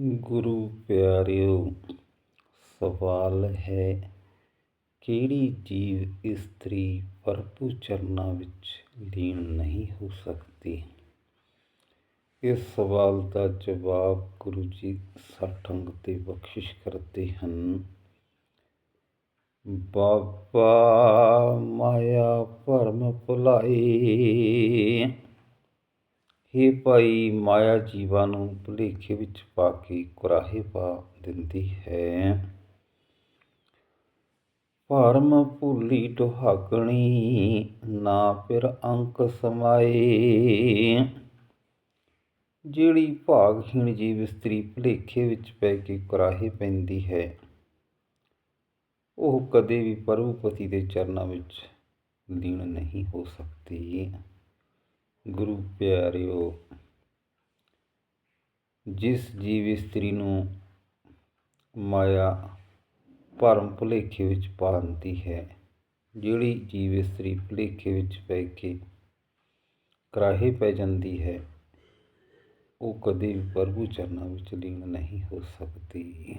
ਗੁਰੂ ਪਿਆਰਿਓ, ਸਵਾਲ ਹੈ, ਕਿਹੜੀ ਜੀਵ ਇਸਤਰੀ ਪ੍ਰਭੂ ਚਰਨਾਂ ਵਿੱਚ ਲੀਨ ਨਹੀਂ ਹੋ ਸਕਦੀ? ਇਸ ਸਵਾਲ ਦਾ ਜਵਾਬ ਗੁਰੂ ਜੀ ਸੱਠ ਅੰਗ ਤੇ ਬਖਸ਼ਿਸ਼ ਕਰਦੇ ਹਨ। ਬਾਬਾ ਮਾਇਆ ਭਰਮ ਭੁਲਾਈ ਹੇ ਭਾਈ ਮਾਇਆ ਜੀਵਾਂ ਨੂੰ ਭੁਲੇਖੇ ਵਿੱਚ ਪਾ ਕੇ ਕੁਰਾਹੇ ਪਾ ਦਿੰਦੀ ਹੈ। ਭਰਮ ਭੁੱਲੀ ਢੁਹਾਗਣੀ ਨਾ ਫਿਰ ਅੰਕ ਸਮਾਏ। ਜਿਹੜੀ ਭਾਗਹੀਣ ਜੀਵ ਇਸਤਰੀ ਭੁਲੇਖੇ ਵਿੱਚ ਪੈ ਕੇ ਕੁਰਾਹੇ ਪੈਂਦੀ ਹੈ, ਉਹ ਕਦੇ ਵੀ ਪ੍ਰਭੂ ਪਤੀ ਦੇ ਚਰਨਾਂ ਵਿੱਚ ਲੀਨ ਨਹੀਂ ਹੋ ਸਕਦੀ। ਗੁਰੂ ਪਿਆਰਿਓ, ਜਿਸ ਜੀਵ ਇਸਤਰੀ ਨੂੰ ਮਾਇਆ ਭਰਮ ਭੁਲੇਖੇ ਵਿੱਚ ਪਾਉਂਦੀ ਹੈ, ਜਿਹੜੀ ਜੀਵ ਇਸਤਰੀ ਭੁਲੇਖੇ ਵਿੱਚ ਪੈ ਕੇ ਕਰਾਹੇ ਪੈ ਜਾਂਦੀ ਹੈ, ਉਹ ਕਦੇ ਵੀ ਪ੍ਰਭੂ ਚਰਨਾਂ ਵਿੱਚ ਲੀਨ ਨਹੀਂ ਹੋ ਸਕਦੀ।